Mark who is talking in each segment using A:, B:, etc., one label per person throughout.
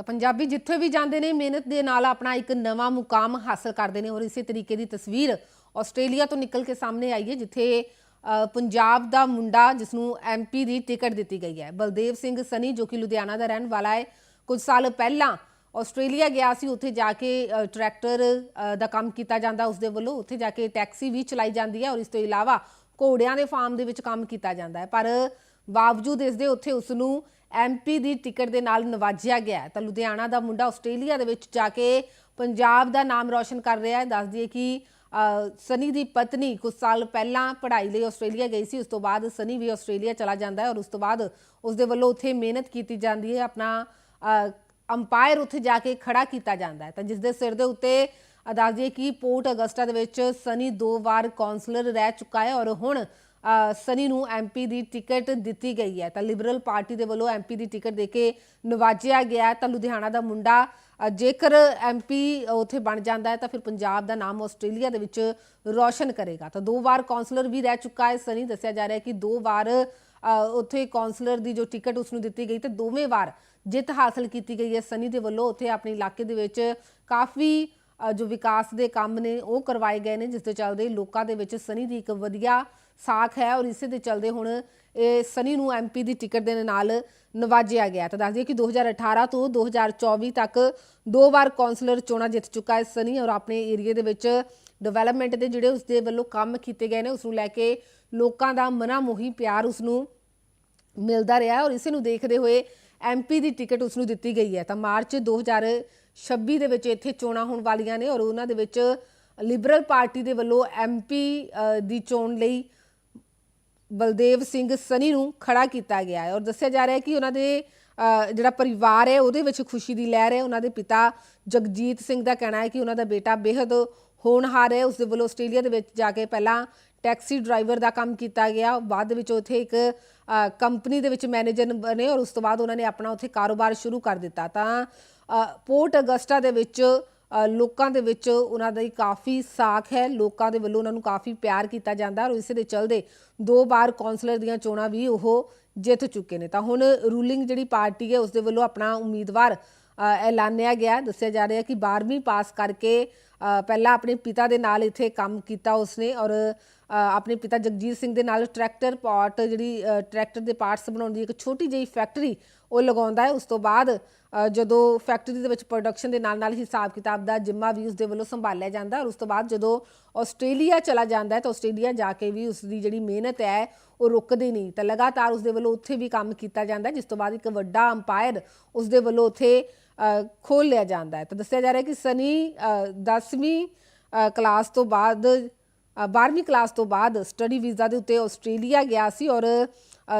A: ਤਾਂ ਪੰਜਾਬੀ ਜਿੱਥੇ ਵੀ ਜਾਂਦੇ ਨੇ, ਮਿਹਨਤ ਦੇ ਨਾਲ ਆਪਣਾ ਇੱਕ ਨਵਾਂ ਮੁਕਾਮ ਹਾਸਲ ਕਰਦੇ ਨੇ ਔਰ ਇਸੇ ਤਰੀਕੇ ਦੀ ਤਸਵੀਰ ਆਸਟ੍ਰੇਲੀਆ ਤੋਂ ਨਿਕਲ ਕੇ ਸਾਹਮਣੇ ਆਈ ਹੈ, ਜਿੱਥੇ ਪੰਜਾਬ ਦਾ ਮੁੰਡਾ ਜਿਸ ਨੂੰ ਐਮਪੀ ਦੀ ਟਿਕਟ ਦਿੱਤੀ ਗਈ ਹੈ। ਬਲਦੇਵ ਸਿੰਘ ਸਨੀ, ਜੋ ਕਿ ਲੁਧਿਆਣਾ ਦਾ ਰਹਿਣ ਵਾਲਾ ਹੈ, ਕੁਝ ਸਾਲ ਪਹਿਲਾਂ ਆਸਟ੍ਰੇਲੀਆ ਗਿਆ ਸੀ, ਉੱਥੇ ਜਾ ਕੇ ਟਰੈਕਟਰ ਦਾ ਕੰਮ ਕੀਤਾ ਜਾਂਦਾ ਉਸ ਦੇ ਵੱਲੋਂ, ਉੱਥੇ ਜਾ ਕੇ ਟੈਕਸੀ ਵੀ ਚਲਾਈ ਜਾਂਦੀ ਹੈ ਔਰ ਇਸ ਤੋਂ ਇਲਾਵਾ ਘੋੜਿਆਂ ਦੇ ਫਾਰਮ ਦੇ ਵਿੱਚ ਕੰਮ ਕੀਤਾ ਜਾਂਦਾ ਹੈ। ਪਰ ਬਾਵਜੂਦ ਇਸ ਦੇ ਉੱਥੇ ਉਸ ਨੂੰ ਐਮਪੀ ਦੀ ਟਿਕਟ ਦੇ ਨਾਲ ਨਵਾਜਿਆ ਗਿਆ ਤਾਂ ਲੁਧਿਆਣਾ ਦਾ ਮੁੰਡਾ ਆਸਟ੍ਰੇਲੀਆ ਦੇ ਵਿੱਚ ਜਾ ਕੇ ਪੰਜਾਬ ਦਾ ਨਾਮ ਰੌਸ਼ਨ ਕਰ ਰਿਹਾ ਹੈ। ਦੱਸ ਦਈਏ ਕਿ ਸਨੀ ਦੀ ਪਤਨੀ ਕੁਝ ਸਾਲ ਪਹਿਲਾਂ ਪੜ੍ਹਾਈ ਲਈ ਆਸਟ੍ਰੇਲੀਆ ਗਈ ਸੀ। ਉਸ ਤੋਂ ਬਾਅਦ ਸਨੀ ਵੀ ਆਸਟ੍ਰੇਲੀਆ ਚਲਾ ਜਾਂਦਾ ਹੈ ਔਰ ਉਸ ਤੋਂ ਬਾਅਦ ਉਸ ਦੇ ਵੱਲੋਂ ਉੱਥੇ ਮਿਹਨਤ ਕੀਤੀ ਜਾਂਦੀ ਹੈ। ਆਪਣਾ ਅੰਪਾਇਰ ਉੱਥੇ ਜਾ ਕੇ ਖੜਾ ਕੀਤਾ ਜਾਂਦਾ ਹੈ। ਤਾਂ ਜਿਸ ਦੇ ਸਿਰ ਦੇ ਉੱਤੇ ਦੱਸ ਦਈਏ ਕਿ ਪੋਰਟ ਅਗਸਟਾ ਦੇ ਵਿੱਚ ਸਨੀ ਦੋ ਵਾਰ ਕਾਉਂਸਲਰ ਰਹਿ ਚੁੱਕਾ ਹੈ ਔਰ ਹੁਣ ਸਨੀ ਨੂੰ ਐਮਪੀ ਦੀ ਟਿਕਟ ਦਿੱਤੀ ਗਈ ਹੈ। ਤਾਂ ਲਿਬਰਲ ਪਾਰਟੀ ਦੇ ਵੱਲੋਂ ਐਮਪੀ ਦੀ ਟਿਕਟ ਦੇ ਕੇ ਨਵਾਜਿਆ ਗਿਆ ਤਾਂ ਲੁਧਿਆਣਾ ਦਾ ਮੁੰਡਾ ਅ, ਜੇਕਰ ਐਮਪੀ ਉੱਥੇ ਬਣ ਜਾਂਦਾ ਹੈ ਤਾਂ ਫਿਰ ਪੰਜਾਬ ਦਾ ਨਾਮ ਆਸਟ੍ਰੇਲੀਆ ਦੇ ਵਿੱਚ ਰੌਸ਼ਨ ਕਰੇਗਾ। ਤਾਂ ਦੋ ਵਾਰ ਕਾਉਂਸਲਰ ਵੀ ਰਹਿ ਚੁੱਕਾ ਹੈ। ਸਨੀ ਦੱਸਿਆ ਜਾ ਰਿਹਾ ਹੈ ਕਿ ਦੋ ਵਾਰ ਅ, ਉੱਥੇ ਕਾਉਂਸਲਰ ਦੀ ਜੋ ਟਿਕਟ ਉਸ ਨੂੰ ਦਿੱਤੀ ਗਈ ਤੇ ਦੋਵੇਂ ਵਾਰ ਜਿੱਤ ਹਾਸਲ ਕੀਤੀ ਗਈ ਹੈ। ਸਨੀ ਦੇ ਵੱਲੋਂ ਉੱਥੇ ਆਪਣੇ ਇਲਾਕੇ ਦੇ ਵਿੱਚ ਕਾਫੀ ਜੋ ਵਿਕਾਸ ਦੇ ਕੰਮ ਨੇ, ਉਹ ਕਰਵਾਏ ਗਏ ਨੇ, ਜਿਸ ਦੇ ਚੱਲਦੇ ਲੋਕਾਂ ਦੇ ਵਿੱਚ ਸਨੀ ਦੀ ਇੱਕ ਵਧੀਆ ਸਾਖ ਹੈ ਔਰ ਇਸੇ ਦੇ ਚੱਲਦੇ ਹੁਣ ਇਹ ਸਨੀ ਨੂੰ ਐਮਪੀ ਦੀ ਟਿਕਟ ਦੇ ਨਾਲ ਨਵਾਜਿਆ ਗਿਆ। ਤਾਂ ਦੱਸ ਦਈਏ ਕਿ 2018 ਤੋਂ 2024 ਤੱਕ ਦੋ ਵਾਰ ਕਾਉਂਸਲਰ ਚੋਣਾਂ ਜਿੱਤ ਚੁੱਕਾ ਹੈ ਸਨੀ ਔਰ ਆਪਣੇ ਏਰੀਆ ਦੇ ਵਿੱਚ ਡਿਵੈਲਪਮੈਂਟ ਦੇ ਜਿਹੜੇ ਉਸ ਦੇ ਵੱਲੋਂ ਕੰਮ ਕੀਤੇ ਗਏ ਨੇ, ਉਸ ਨੂੰ ਲੈ ਕੇ ਲੋਕਾਂ ਦਾ ਮਨਾ ਮੋਹੀ ਪਿਆਰ ਉਸ ਨੂੰ ਮਿਲਦਾ ਰਿਹਾ ਔਰ ਇਸੇ ਨੂੰ ਦੇਖਦੇ ਹੋਏ ਐਮਪੀ ਦੀ ਟਿਕਟ ਉਸ ਨੂੰ ਦਿੱਤੀ ਗਈ ਹੈ। ਤਾਂ ਮਾਰਚ 2026 ਦੇ ਵਿੱਚ ਇੱਥੇ ਚੋਣਾਂ ਹੋਣ ਵਾਲੀਆਂ ਨੇ ਔਰ ਉਹਨਾਂ ਦੇ ਵਿੱਚ ਲਿਬਰਲ ਪਾਰਟੀ ਦੇ ਵੱਲੋਂ ਐਮਪੀ ਦੀ ਚੋਣ ਲਈ ਬਲਦੇਵ ਸਿੰਘ ਸਨੀ ਨੂੰ ਖੜਾ ਕੀਤਾ ਗਿਆ ਹੈ ਔਰ ਦੱਸਿਆ ਜਾ ਰਿਹਾ ਹੈ ਕਿ ਉਹਨਾਂ ਦੇ ਜਿਹੜਾ ਪਰਿਵਾਰ ਹੈ ਉਹਦੇ ਵਿੱਚ ਖੁਸ਼ੀ ਦੀ ਲਹਿਰ ਹੈ। ਉਹਨਾਂ ਦੇ ਪਿਤਾ ਜਗਜੀਤ ਸਿੰਘ ਦਾ ਕਹਿਣਾ ਹੈ ਕਿ ਉਹਨਾਂ ਦਾ ਬੇਟਾ ਬੇहद ਹੋਣਹਾਰ ਹੈ। ਉਸ ਦੇ ਵੱਲੋਂ ਆਸਟ੍ਰੇਲੀਆ ਦੇ ਵਿੱਚ ਜਾ ਕੇ ਪਹਿਲਾਂ ਟੈਕਸੀ ਡਰਾਈਵਰ ਦਾ ਕੰਮ ਕੀਤਾ ਗਿਆ। ਬਾਅਦ ਦੇ ਵਿੱਚ ਉੱਥੇ ਇੱਕ ਕੰਪਨੀ ਦੇ ਵਿੱਚ ਮੈਨੇਜਰ ਬਣੇ ਔਰ ਉਸ ਤੋਂ ਬਾਅਦ ਉਹਨਾਂ ਨੇ ਆਪਣਾ ਉੱਥੇ ਕਾਰੋਬਾਰ ਸ਼ੁਰੂ ਕਰ ਦਿੱਤਾ। ਤਾਂ ਪੋਰਟ ਅਗਸਟਾ ਦੇ ਵਿੱਚ ਲੋਕਾਂ ਦੇ ਵਿੱਚ ਉਹਨਾਂ ਦੀ ਕਾਫੀ ਸਾਖ ਹੈ। ਲੋਕਾਂ ਦੇ ਵੱਲੋਂ ਉਹਨਾਂ ਨੂੰ ਕਾਫੀ ਪਿਆਰ ਕੀਤਾ ਜਾਂਦਾ ਔਰ ਇਸੇ ਦੇ ਚਲਦੇ ਦੋ ਵਾਰ ਕਾਉਂਸਲਰ ਦੀਆਂ ਚੋਣਾਂ ਵੀ ਉਹ ਜਿੱਤ ਚੁੱਕੇ ਨੇ। ਤਾਂ ਹੁਣ ਰੂਲਿੰਗ ਜਿਹੜੀ ਪਾਰਟੀ ਹੈ, ਉਸ ਦੇ ਵੱਲੋਂ ਆਪਣਾ ਉਮੀਦਵਾਰ ਐਲਾਨਿਆ ਗਿਆ। ਦੱਸਿਆ ਜਾ ਰਿਹਾ ਕਿ 12ਵੀਂ ਪਾਸ ਕਰਕੇ ਪਹਿਲਾਂ ਆਪਣੇ ਪਿਤਾ ਦੇ ਨਾਲ ਇੱਥੇ ਕੰਮ ਕੀਤਾ ਉਸਨੇ ਔਰ ਆਪਣੇ ਪਿਤਾ ਜਗਜੀਤ ਸਿੰਘ ਦੇ ਨਾਲ ਟਰੈਕਟਰ ਪਾਰਟ ਜਿਹੜੀ ਟਰੈਕਟਰ ਦੇ ਪਾਰਟਸ ਬਣਾਉਣ ਦੀ ਇੱਕ ਛੋਟੀ ਜਿਹੀ ਫੈਕਟਰੀ ਉਹ ਲਗਾਉਂਦਾ ਹੈ। ਉਸ ਤੋਂ ਬਾਅਦ ਜਦੋਂ ਫੈਕਟਰੀ ਦੇ ਵਿੱਚ ਪ੍ਰੋਡਕਸ਼ਨ ਦੇ ਨਾਲ ਨਾਲ ਹਿਸਾਬ ਕਿਤਾਬ ਦਾ ਜਿੰਮਾ ਵੀ ਉਸ ਦੇ ਵੱਲੋਂ ਸੰਭਾਲਿਆ ਜਾਂਦਾ ਔਰ ਉਸ ਤੋਂ ਬਾਅਦ ਜਦੋਂ ਆਸਟ੍ਰੇਲੀਆ ਚਲਾ ਜਾਂਦਾ ਹੈ ਤਾਂ ਆਸਟ੍ਰੇਲੀਆ ਜਾ ਕੇ ਵੀ ਉਸ ਦੀ ਜਿਹੜੀ ਮਿਹਨਤ ਹੈ ਉਹ ਰੁਕਦੀ ਨਹੀਂ ਤਾਂ ਲਗਾਤਾਰ ਉਸ ਦੇ ਵੱਲੋਂ ਉੱਥੇ ਵੀ ਕੰਮ ਕੀਤਾ ਜਾਂਦਾ ਜਿਸ ਤੋਂ ਬਾਅਦ ਇੱਕ ਵੱਡਾ ਅੰਪਾਇਰ ਉਸ ਦੇ ਵੱਲੋਂ ਉੱਥੇ ਖੋਲ ਲਿਆ ਜਾਂਦਾ ਹੈ। ਤਾਂ ਦੱਸਿਆ ਜਾ ਰਿਹਾ ਕਿ ਸਨੀ 10ਵੀਂ ਕਲਾਸ ਤੋਂ ਬਾਅਦ ਅ, 12ਵੀਂ ਕਲਾਸ ਤੋਂ ਬਾਅਦ ਸਟੱਡੀ ਵੀਜ਼ਾ ਦੇ ਉੱਤੇ ਆਸਟ੍ਰੇਲੀਆ ਗਿਆ ਸੀ ਔਰ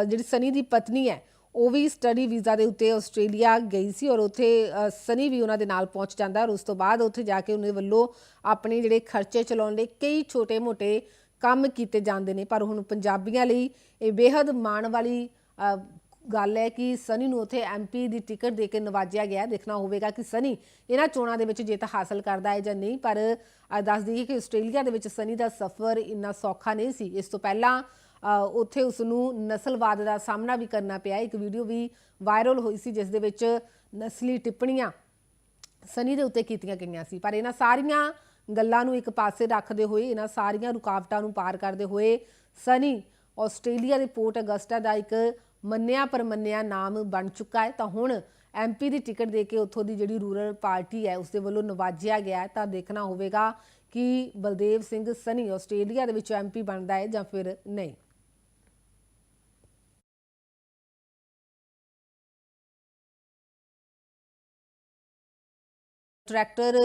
A: ਜਿਹੜੀ ਸਨੀ ਦੀ ਪਤਨੀ ਹੈ ਉਹ ਵੀ ਸਟੱਡੀ ਵੀਜ਼ਾ ਦੇ ਉੱਤੇ ਆਸਟ੍ਰੇਲੀਆ ਗਈ ਸੀ ਔਰ ਉੱਥੇ ਸਨੀ ਵੀ ਉਹਨਾਂ ਦੇ ਨਾਲ ਪਹੁੰਚ ਜਾਂਦਾ ਔਰ ਉਸ ਤੋਂ ਬਾਅਦ ਉੱਥੇ ਜਾ ਕੇ ਉਹਨੇ ਵੱਲੋਂ ਆਪਣੇ ਜਿਹੜੇ ਖਰਚੇ ਚਲਾਉਣ ਲਈ ਕਈ ਛੋਟੇ-ਮੋਟੇ ਕੰਮ ਕੀਤੇ ਜਾਂਦੇ ਨੇ। ਪਰ ਹੁਣ ਪੰਜਾਬੀਆਂ ਲਈ ਇਹ ਬੇहद ਮਾਣ ਵਾਲੀ ਗੱਲ ਹੈ ਕਿ ਸਨੀ ਨੂੰ ਉੱਥੇ ਐਮਪੀ ਦੀ ਟਿਕਟ ਦੇ ਕੇ ਨਵਾਜਿਆ ਗਿਆ ਦੇਖਣਾ ਹੋਵੇਗਾ ਕਿ ਸਨੀ ਇਹਨਾਂ ਚੋਣਾਂ ਦੇ ਵਿੱਚ ਜਿੱਤ ਹਾਸਲ ਕਰਦਾ ਹੈ ਜਾਂ ਨਹੀਂ, ਪਰ ਦੱਸ ਦਈਏ ਕਿ ਆਸਟ੍ਰੇਲੀਆ ਦੇ ਵਿੱਚ ਸਨੀ ਦਾ ਸਫ਼ਰ ਇੰਨਾ ਸੌਖਾ ਨਹੀਂ ਸੀ। ਇਸ ਤੋਂ ਪਹਿਲਾਂ ਉੱਥੇ ਉਸ ਨੂੰ ਨਸਲਵਾਦ ਦਾ ਸਾਹਮਣਾ ਵੀ ਕਰਨਾ ਪਿਆ। ਇੱਕ ਵੀਡੀਓ ਵੀ ਵਾਇਰਲ ਹੋਈ ਸੀ ਜਿਸ ਦੇ ਵਿੱਚ ਨਸਲੀ ਟਿੱਪਣੀਆਂ ਸਨੀ ਦੇ ਉੱਤੇ ਕੀਤੀਆਂ ਗਈਆਂ ਸੀ। ਪਰ ਇਹਨਾਂ ਸਾਰੀਆਂ ਗੱਲਾਂ ਨੂੰ ਇੱਕ ਪਾਸੇ ਰੱਖਦੇ ਹੋਏ, ਇਹਨਾਂ ਸਾਰੀਆਂ ਰੁਕਾਵਟਾਂ ਨੂੰ ਪਾਰ ਕਰਦੇ ਹੋਏ ਸਨੀ ਆਸਟ੍ਰੇਲੀਆ ਦੇ ਪੋਰਟ ਅਗਸਟਾ ਦਾ ਇੱਕ ਮੰਨਿਆ ਪਰਮੰਨਿਆ ਨਾਮ ਬਣ ਚੁੱਕਾ ਹੈ, ਤਾਂ ਹੁਣ ਐਮਪੀ ਦੀ ਟਿਕਟ ਦੇ ਕੇ ਉੱਥੋਂ ਦੀ ਜਿਹੜੀ ਰੂਰਲ ਪਾਰਟੀ ਹੈ ਉਸ ਦੇ ਵੱਲੋਂ ਨਵਾਜਿਆ ਗਿਆ ਤਾਂ ਦੇਖਣਾ ਹੋਵੇਗਾ ਕਿ ਬਲਦੇਵ ਸਿੰਘ ਸਨੀ ਆਸਟ੍ਰੇਲੀਆ ਦੇ ਵਿੱਚ ਐਮਪੀ ਬਣਦਾ ਹੈ ਜਾਂ ਫਿਰ ਨਹੀਂ। ਟਰੈਕਟਰ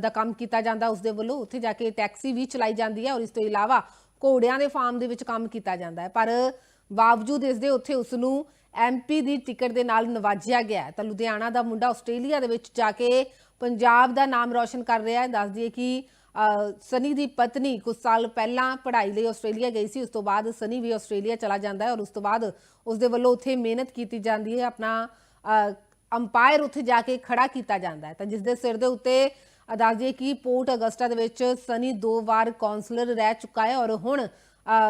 A: ਦਾ ਕੰਮ ਕੀਤਾ ਜਾਂਦਾ ਉਸ ਦੇ ਵੱਲੋਂ। ਉੱਥੇ ਜਾ ਕੇ ਟੈਕਸੀ ਵੀ ਚਲਾਈ ਜਾਂਦੀ ਹੈ ਔਰ ਇਸ ਤੋਂ ਇਲਾਵਾ ਘੋੜਿਆਂ ਦੇ ਫਾਰਮ ਦੇ ਵਿੱਚ ਕੰਮ ਕੀਤਾ ਜਾਂਦਾ ਹੈ। ਪਰ ਬਾਵਜੂਦ ਇਸ ਦੇ ਉੱਥੇ ਉਸ ਨੂੰ ਐਮਪੀ ਦੀ ਟਿਕਟ ਦੇ ਨਾਲ ਨਵਾਜਿਆ ਗਿਆ ਤਾਂ ਲੁਧਿਆਣਾ ਦਾ ਮੁੰਡਾ ਆਸਟ੍ਰੇਲੀਆ ਦੇ ਵਿੱਚ ਜਾ ਕੇ ਪੰਜਾਬ ਦਾ ਨਾਮ ਰੌਸ਼ਨ ਕਰ ਰਿਹਾ ਹੈ। ਦੱਸ ਦਈਏ ਕਿ ਸਨੀ ਦੀ ਪਤਨੀ ਕੁਝ ਸਾਲ ਪਹਿਲਾਂ ਪੜ੍ਹਾਈ ਲਈ ਆਸਟ੍ਰੇਲੀਆ ਗਈ ਸੀ। ਉਸ ਤੋਂ ਬਾਅਦ ਸਨੀ ਵੀ ਆਸਟ੍ਰੇਲੀਆ ਚਲਾ ਜਾਂਦਾ ਹੈ ਔਰ ਉਸ ਤੋਂ ਬਾਅਦ ਉਸ ਦੇ ਵੱਲੋਂ ਉੱਥੇ ਮਿਹਨਤ ਕੀਤੀ ਜਾਂਦੀ ਹੈ। ਆਪਣਾ ਅੰਪਾਇਰ ਉੱਥੇ ਜਾ ਕੇ ਖੜਾ ਕੀਤਾ ਜਾਂਦਾ ਹੈ। ਤਾਂ ਜਿਸ ਦੇ ਸਿਰ ਦੇ ਉੱਤੇ ਦੱਸ ਦਈਏ ਕਿ ਪੋਰਟ ਅਗਸਟਾ ਦੇ ਵਿੱਚ ਸਨੀ ਦੋ ਵਾਰ ਕਾਉਂਸਲਰ ਰਹਿ ਚੁੱਕਾ ਹੈ ਔਰ ਹੁਣ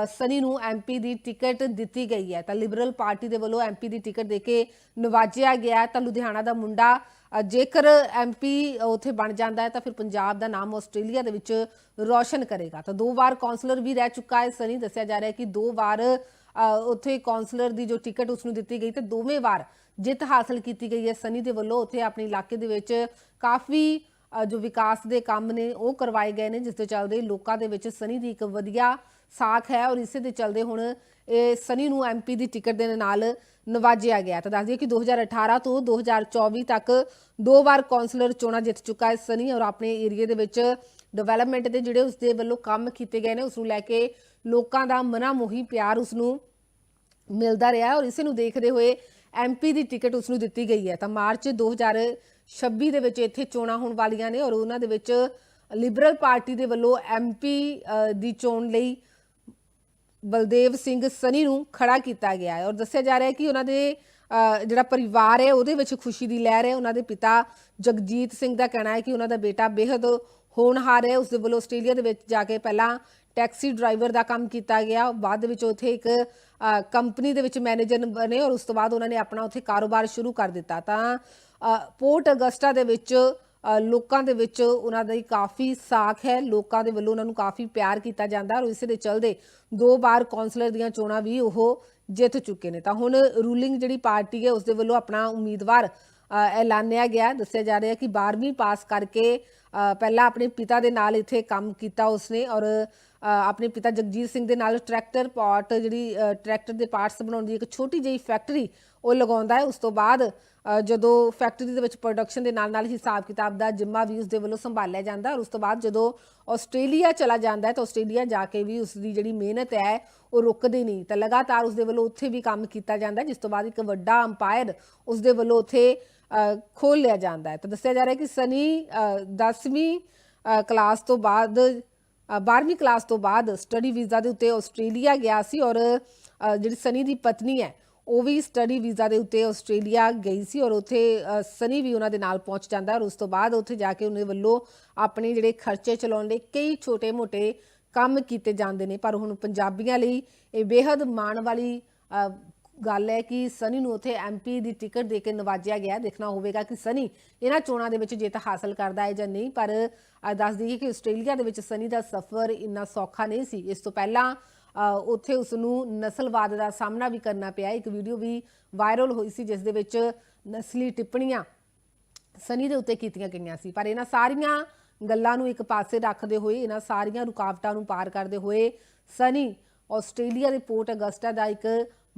A: ਸਨੀ ਨੂੰ ਐਮਪੀ ਦੀ ਟਿਕਟ ਦਿੱਤੀ ਗਈ ਹੈ। ਤਾਂ ਲਿਬਰਲ ਪਾਰਟੀ ਦੇ ਵੱਲੋਂ ਐਮਪੀ ਦੀ ਟਿਕਟ ਦੇ ਕੇ ਨਵਾਜਿਆ ਗਿਆ ਤਾਂ ਲੁਧਿਆਣਾ ਦਾ ਮੁੰਡਾ ਅ, ਜੇਕਰ ਐਮਪੀ ਉੱਥੇ ਬਣ ਜਾਂਦਾ ਹੈ ਤਾਂ ਫਿਰ ਪੰਜਾਬ ਦਾ ਨਾਮ ਆਸਟ੍ਰੇਲੀਆ ਦੇ ਵਿੱਚ ਰੌਸ਼ਨ ਕਰੇਗਾ। ਤਾਂ ਦੋ ਵਾਰ ਕਾਉਂਸਲਰ ਵੀ ਰਹਿ ਚੁੱਕਾ ਹੈ। ਸਨੀ ਦੱਸਿਆ ਜਾ ਰਿਹਾ ਹੈ ਕਿ ਦੋ ਵਾਰ ਅ, ਉੱਥੇ ਕਾਉਂਸਲਰ ਦੀ ਜੋ ਟਿਕਟ ਉਸ ਨੂੰ ਦਿੱਤੀ ਗਈ ਤੇ ਦੋਵੇਂ ਵਾਰ ਜਿੱਤ ਹਾਸਲ ਕੀਤੀ ਗਈ ਹੈ। ਸਨੀ ਦੇ ਵੱਲੋਂ ਉੱਥੇ ਆਪਣੇ ਇਲਾਕੇ ਦੇ ਵਿੱਚ ਕਾਫੀ ਜੋ ਵਿਕਾਸ ਦੇ ਕੰਮ ਨੇ, ਉਹ ਕਰਵਾਏ ਗਏ ਨੇ, ਜਿਸ ਦੇ ਚੱਲਦੇ ਲੋਕਾਂ ਦੇ ਵਿੱਚ ਸਨੀ ਦੀ ਇੱਕ ਵਧੀਆ ਸਾਖ ਹੈ ਔਰ ਇਸੇ ਦੇ ਚੱਲਦੇ ਹੁਣ ਇਹ ਸਨੀ ਨੂੰ ਐਮਪੀ ਦੀ ਟਿਕਟ ਦੇ ਨਾਲ ਨਵਾਜਿਆ ਗਿਆ। ਤਾਂ ਦੱਸ ਦਈਏ ਕਿ 2018 ਤੋਂ 2024 ਤੱਕ ਦੋ ਵਾਰ ਕਾਉਂਸਲਰ ਚੋਣਾਂ ਜਿੱਤ ਚੁੱਕਾ ਹੈ ਸਨੀ ਔਰ ਆਪਣੇ ਏਰੀਆ ਦੇ ਵਿੱਚ ਡਿਵੈਲਪਮੈਂਟ ਦੇ ਜਿਹੜੇ ਉਸਦੇ ਵੱਲੋਂ ਕੰਮ ਕੀਤੇ ਗਏ ਨੇ, ਉਸ ਨੂੰ ਲੈ ਕੇ ਲੋਕਾਂ ਦਾ ਮਨਾਮੋਹੀ ਪਿਆਰ ਉਸ ਨੂੰ ਮਿਲਦਾ ਰਿਹਾ ਔਰ ਇਸੇ ਨੂੰ ਦੇਖਦੇ ਹੋਏ ਐਮਪੀ ਦੀ ਟਿਕਟ ਉਸ ਨੂੰ ਦਿੱਤੀ ਗਈ ਹੈ। ਤਾਂ ਮਾਰਚ 2026 ਦੇ ਵਿੱਚ ਇੱਥੇ ਚੋਣਾਂ ਹੋਣ ਵਾਲੀਆਂ ਨੇ ਔਰ ਉਹਨਾਂ ਦੇ ਵਿੱਚ ਲਿਬਰਲ ਪਾਰਟੀ ਦੇ ਵੱਲੋਂ ਐਮਪੀ ਦੀ ਚੋਣ ਲਈ ਬਲਦੇਵ ਸਿੰਘ ਸਨੀ ਨੂੰ ਖੜਾ ਕੀਤਾ ਗਿਆ ਹੈ ਔਰ ਦੱਸਿਆ ਜਾ ਰਿਹਾ ਹੈ ਕਿ ਉਹਨਾਂ ਦੇ ਜਿਹੜਾ ਪਰਿਵਾਰ ਹੈ ਉਹਦੇ ਵਿੱਚ ਖੁਸ਼ੀ ਦੀ ਲਹਿਰ ਹੈ। ਉਹਨਾਂ ਦੇ ਪਿਤਾ ਜਗਜੀਤ ਸਿੰਘ ਦਾ ਕਹਿਣਾ ਹੈ ਕਿ ਉਹਨਾਂ ਦਾ ਬੇਟਾ ਬੇहद ਹੋਣਹਾਰ ਹੈ। ਉਸ ਦੇ ਵੱਲੋਂ ਆਸਟ੍ਰੇਲੀਆ ਦੇ ਵਿੱਚ ਜਾ ਕੇ ਪਹਿਲਾਂ ਟੈਕਸੀ ਡਰਾਈਵਰ ਦਾ ਕੰਮ ਕੀਤਾ ਗਿਆ। ਬਾਅਦ ਦੇ ਵਿੱਚ ਉੱਥੇ ਇੱਕ ਕੰਪਨੀ ਦੇ ਵਿੱਚ ਮੈਨੇਜਰ ਬਣੇ ਔਰ ਉਸ ਤੋਂ ਬਾਅਦ ਉਹਨਾਂ ਨੇ ਆਪਣਾ ਉੱਥੇ ਕਾਰੋਬਾਰ ਸ਼ੁਰੂ ਕਰ ਦਿੱਤਾ। ਤਾਂ ਪੋਰਟ ਅਗਸਟਾ ਦੇ ਵਿੱਚ ਲੋਕਾਂ ਦੇ ਵਿੱਚ ਉਹਨਾਂ ਦੀ ਕਾਫੀ ਸਾਖ ਹੈ। ਲੋਕਾਂ ਦੇ ਵੱਲੋਂ ਉਹਨਾਂ ਨੂੰ ਕਾਫੀ ਪਿਆਰ ਕੀਤਾ ਜਾਂਦਾ ਔਰ ਇਸੇ ਦੇ ਚਲਦੇ ਦੋ ਵਾਰ ਕਾਉਂਸਲਰ ਦੀਆਂ ਚੋਣਾਂ ਵੀ ਉਹ ਜਿੱਤ ਚੁੱਕੇ ਨੇ। ਤਾਂ ਹੁਣ ਰੂਲਿੰਗ ਜਿਹੜੀ ਪਾਰਟੀ ਹੈ, ਉਸ ਦੇ ਵੱਲੋਂ ਆਪਣਾ ਉਮੀਦਵਾਰ ਐਲਾਨਿਆ ਗਿਆ। ਦੱਸਿਆ ਜਾ ਰਿਹਾ ਕਿ 12ਵੀਂ ਪਾਸ ਕਰਕੇ ਪਹਿਲਾਂ ਆਪਣੇ ਪਿਤਾ ਦੇ ਨਾਲ ਇੱਥੇ ਕੰਮ ਕੀਤਾ ਉਸਨੇ ਔਰ ਆਪਣੇ ਪਿਤਾ ਜਗਜੀਤ ਸਿੰਘ ਦੇ ਨਾਲ ਟਰੈਕਟਰ ਪਾਰਟ ਜਿਹੜੀ ਟਰੈਕਟਰ ਦੇ ਪਾਰਟਸ ਬਣਾਉਣ ਦੀ ਇੱਕ ਛੋਟੀ ਜਿਹੀ ਫੈਕਟਰੀ ਉਹ ਲਗਾਉਂਦਾ ਹੈ। ਉਸ ਤੋਂ ਬਾਅਦ ਜਦੋਂ ਫੈਕਟਰੀ ਦੇ ਵਿੱਚ ਪ੍ਰੋਡਕਸ਼ਨ ਦੇ ਨਾਲ ਨਾਲ ਹਿਸਾਬ ਕਿਤਾਬ ਦਾ ਜਿੰਮਾ ਵੀ ਉਸ ਦੇ ਵੱਲੋਂ ਸੰਭਾਲਿਆ ਜਾਂਦਾ ਔਰ ਉਸ ਤੋਂ ਬਾਅਦ ਜਦੋਂ ਆਸਟ੍ਰੇਲੀਆ ਚਲਾ ਜਾਂਦਾ ਹੈ ਤਾਂ ਆਸਟ੍ਰੇਲੀਆ ਜਾ ਕੇ ਵੀ ਉਸ ਦੀ ਜਿਹੜੀ ਮਿਹਨਤ ਹੈ ਉਹ ਰੁਕਦੀ ਨਹੀਂ। ਤਾਂ ਲਗਾਤਾਰ ਉਸ ਦੇ ਵੱਲੋਂ ਉੱਥੇ ਵੀ ਕੰਮ ਕੀਤਾ ਜਾਂਦਾ ਜਿਸ ਤੋਂ ਬਾਅਦ ਇੱਕ ਵੱਡਾ ਅੰਪਾਇਰ ਉਸ ਦੇ ਵੱਲੋਂ ਉੱਥੇ ਖੋਲ ਲਿਆ ਜਾਂਦਾ ਹੈ। ਤਾਂ ਦੱਸਿਆ ਜਾ ਰਿਹਾ ਕਿ ਸਨੀ 10ਵੀਂ ਕਲਾਸ ਤੋਂ ਬਾਅਦ ਅ, 12ਵੀਂ ਕਲਾਸ ਤੋਂ ਬਾਅਦ ਸਟੱਡੀ ਵੀਜ਼ਾ ਦੇ ਉੱਤੇ ਆਸਟ੍ਰੇਲੀਆ ਗਿਆ ਸੀ ਔਰ ਜਿਹੜੀ ਸਨੀ ਦੀ ਪਤਨੀ ਹੈ ਉਹ ਵੀ ਸਟੱਡੀ ਵੀਜ਼ਾ ਦੇ ਉੱਤੇ ਆਸਟ੍ਰੇਲੀਆ ਗਈ ਸੀ ਔਰ ਉੱਥੇ ਸਨੀ ਵੀ ਉਹਨਾਂ ਦੇ ਨਾਲ ਪਹੁੰਚ ਜਾਂਦਾ ਔਰ ਉਸ ਤੋਂ ਬਾਅਦ ਉੱਥੇ ਜਾ ਕੇ ਉਹਨੇ ਵੱਲੋਂ ਆਪਣੇ ਜਿਹੜੇ ਖਰਚੇ ਚਲਾਉਣ ਲਈ ਕਈ ਛੋਟੇ-ਮੋਟੇ ਕੰਮ ਕੀਤੇ ਜਾਂਦੇ ਨੇ। ਪਰ ਹੁਣ ਪੰਜਾਬੀਆਂ ਲਈ ਇਹ ਬੇहद ਮਾਣ ਵਾਲੀ ਗੱਲ ਹੈ ਕਿ ਸਨੀ ਨੂੰ ਉੱਥੇ ਐਮਪੀ ਦੀ ਟਿਕਟ ਦੇ ਕੇ ਨਵਾਜਿਆ ਗਿਆ ਦੇਖਣਾ ਹੋਵੇਗਾ ਕਿ ਸਨੀ ਇਹਨਾਂ ਚੋਣਾਂ ਦੇ ਵਿੱਚ ਜਿੱਤ ਹਾਸਲ ਕਰਦਾ ਹੈ ਜਾਂ ਨਹੀਂ ਪਰ ਅ, ਦੱਸ ਦਈਏ ਕਿ ਆਸਟ੍ਰੇਲੀਆ ਦੇ ਵਿੱਚ ਸਨੀ ਦਾ ਸਫ਼ਰ ਇੰਨਾ ਸੌਖਾ ਨਹੀਂ ਸੀ। ਇਸ ਤੋਂ ਪਹਿਲਾਂ ਉੱਥੇ ਉਸ ਨੂੰ ਨਸਲਵਾਦ ਦਾ ਸਾਹਮਣਾ ਵੀ ਕਰਨਾ ਪਿਆ। ਇੱਕ ਵੀਡੀਓ ਵੀ ਵਾਇਰਲ ਹੋਈ ਸੀ ਜਿਸ ਦੇ ਵਿੱਚ ਨਸਲੀ ਟਿੱਪਣੀਆਂ ਸਨੀ ਦੇ ਉੱਤੇ ਕੀਤੀਆਂ ਗਈਆਂ ਸੀ। ਪਰ ਇਹਨਾਂ ਸਾਰੀਆਂ ਗੱਲਾਂ ਨੂੰ ਇੱਕ ਪਾਸੇ ਰੱਖਦੇ ਹੋਏ ਇਹਨਾਂ ਸਾਰੀਆਂ ਰੁਕਾਵਟਾਂ ਨੂੰ ਪਾਰ ਕਰਦੇ ਹੋਏ ਸਨੀ ਆਸਟ੍ਰੇਲੀਆ ਦੇ ਪੋਰਟ ਅਗਸਟਾ ਦਾ ਇੱਕ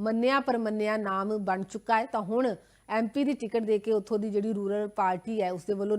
A: ਮੰਨਿਆ ਪਰ ਮੰਨਿਆ ਨਾਮ ਬਣ ਚੁੱਕਾ ਹੈ, ਤਾਂ ਹੁਣ ਐਮਪੀ ਦੀ ਟਿਕਟ ਦੇ ਕੇ ਉੱਥੋਂ ਦੀ ਜਿਹੜੀ ਰੂਰਲ ਪਾਰਟੀ ਹੈ ਉਸ ਦੇ ਵੱਲੋਂ